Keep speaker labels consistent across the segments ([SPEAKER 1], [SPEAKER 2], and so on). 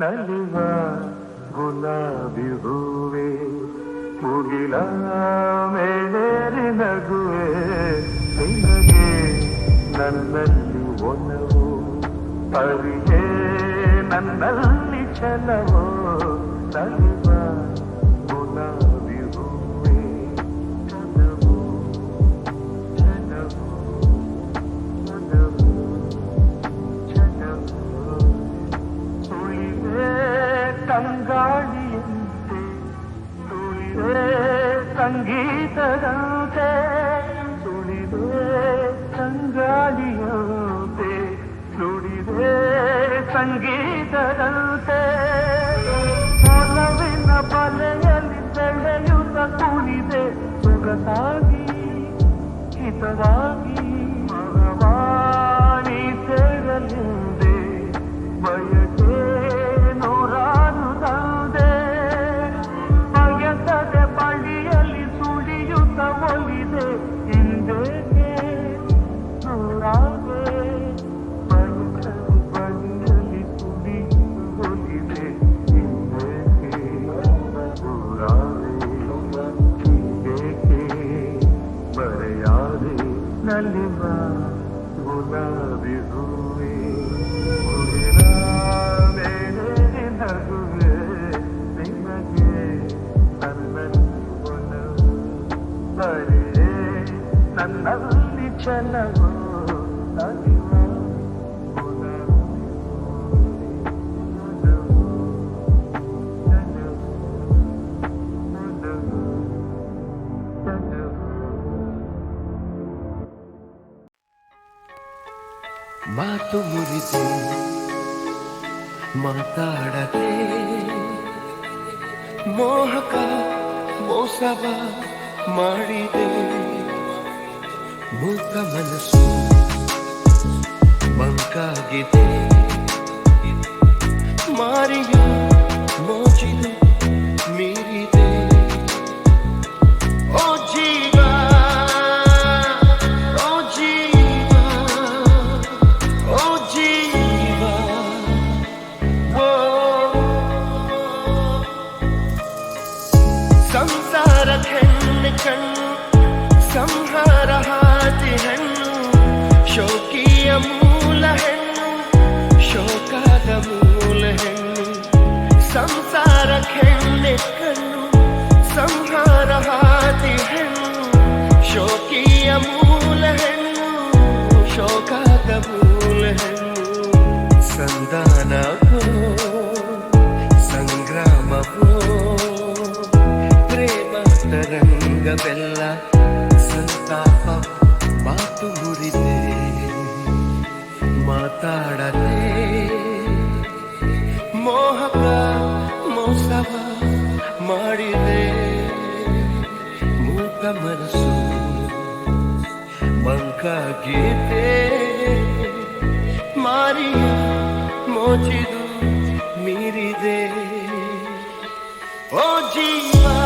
[SPEAKER 1] ನಲಿವ ಗುಲಾಬಿ ಹೂವೆ ಮುಗಿಲ ಮೇಲೇರಿ ನಗುವೆ ನಿನಗೆ ನನ್ನಲ್ಲಿ ಒಲವು ಅರಿಯೇ ನನ್ನಲ್ಲಿ ಚಲವೋ ನಲಿ ಬರೆರೆ ನನ್ನಲ್ಲಿ ಚಲವೋ ಅರಿವ মা
[SPEAKER 2] তোমার যে মাতাড়াতে মোহকা মোসাবা ಮಾಡಿದೆ. ಮೂಕ ಮನಸ್ಸು ಮಂಕಾಗಿದೆ. ಮಾರಿಯ ಮೋಜಿನ ಮೀರಿದೆ.
[SPEAKER 3] mohabbat mosaba maride muta marasu manka gite mariya mochidu miride o jiva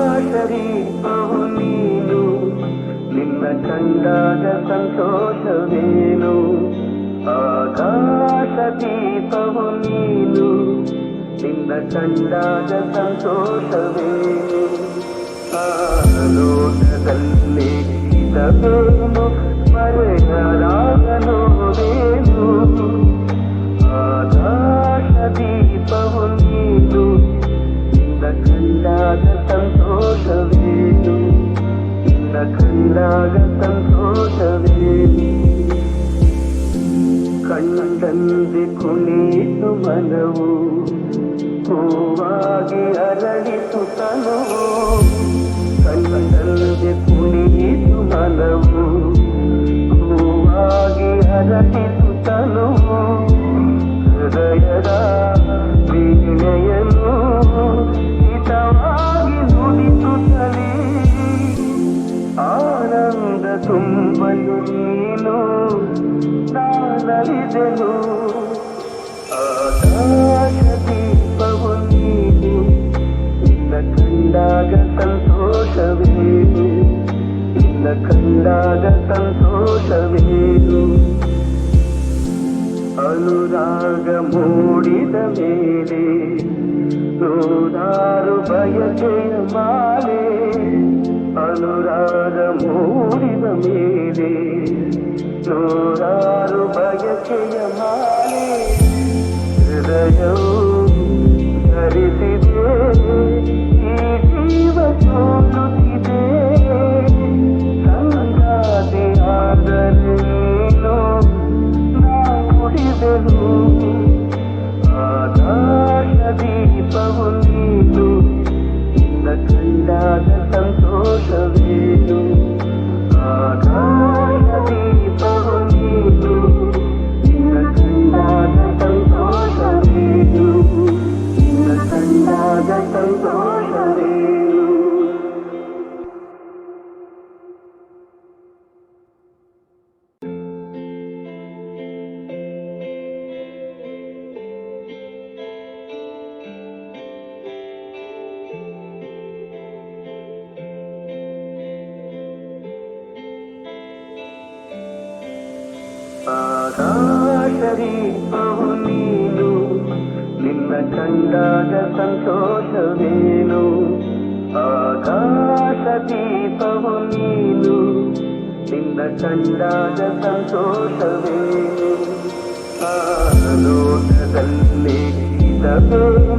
[SPEAKER 1] ಆಕಾಶದೀಪವು ನೀನು ನಿನ್ನ ಕಂಡಾಗ ಸಂತೋಷವೇನು ಆಕಾಶದೀಪವು ನೀನು ನಿನ್ನ ಕಂಡಾಗ ಸಂತೋಷವೇನು ಆಲೋಕದಲ್ಲಿ ಇದವೇನು ಮರೆಯರಾಗಲೋದೇನು ಆಕಾಶದೀಪವು ನೀನು ನಿನ್ನ ಕಂಡಾಗ ಸಂತೋಷವೇನು ನಿನ್ನ ಕಂಡಾಗ ಸಂತೋಷವೇನು ಕಣ್ಣಂದೆ ಕುಣಿತು ಮನವು ಹೂವಾಗಿ ಅರಳಿತು ತನುವು ಕಣ್ಣಂದೆ ಕುಣಿತು ಮನವು ಕಂಡಾಗ ಸಂತೋಷವೇನು ನಿನ್ನ ಕಂಡಾಗ ಸಂತೋಷವೇನು ಅನುರಾಗ ಮೂಡಿದ ಮೇಲೆ ನೂರಾರು ಬಯಕೆಯ ಮಾಲೆ ಅನುರಾಗ ಮೂಡಿದ ಮೇಲೆ ನೂರಾರು ಬಯಕೆಯ ಮಾಲೆ ಆಕಾಶದೀಪವು ನೀನು ನಿನ್ನ ಕಂಡಾಗ ಸಂತೋಷವೇನು ಆಕಾಶದೀಪವು ನೀನು ನಿನ್ನ ಕಂಡಾಗ ಸಂತೋಷವೇನು ಆ ಲೋಕದಲ್ಲಿ ಇದವೇನು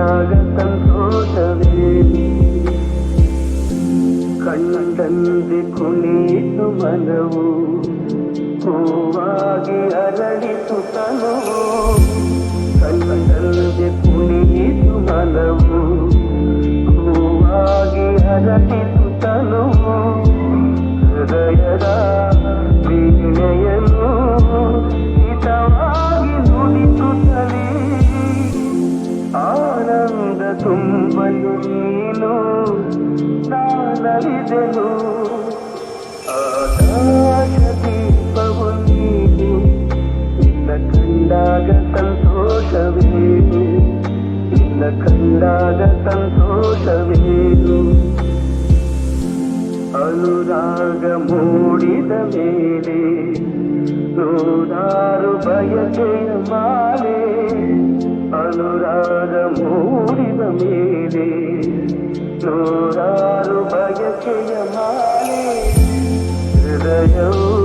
[SPEAKER 1] ಕಂಡಾಗ ಸಂತೋಷವೇನು ಕಣ್ಣಂದೆ ಕುಣಿತು ಮನವು ಹೂವಾಗಿ ಅರಳಿತು ತನುವು ಕಣ್ಣಂದೆ ಕುಣಿತು ಮನವು ಹೂವಾಗಿ ಅರಳಿತು ತನುವು ಹೃದಯದ ನಾನಲಿದೆನು ಆಕಾಶ ದೀಪವು ನೀನು ನಿನ್ನ ಕಂಡಾಗ ಸಂತೋಷವೇನು ನಿನ್ನ ಕಂಡಾಗ ಸಂತೋಷವೇನು ಅನುರಾಗ ಮೂಡಿದ ಮೇಲೆ ನೂರಾರು ಬಯಕೆಯ ಮಾಲೆ ಅನುರಾಗ ಮೂಡಿದ ಮೇಲೆ ನೂರಾರು you.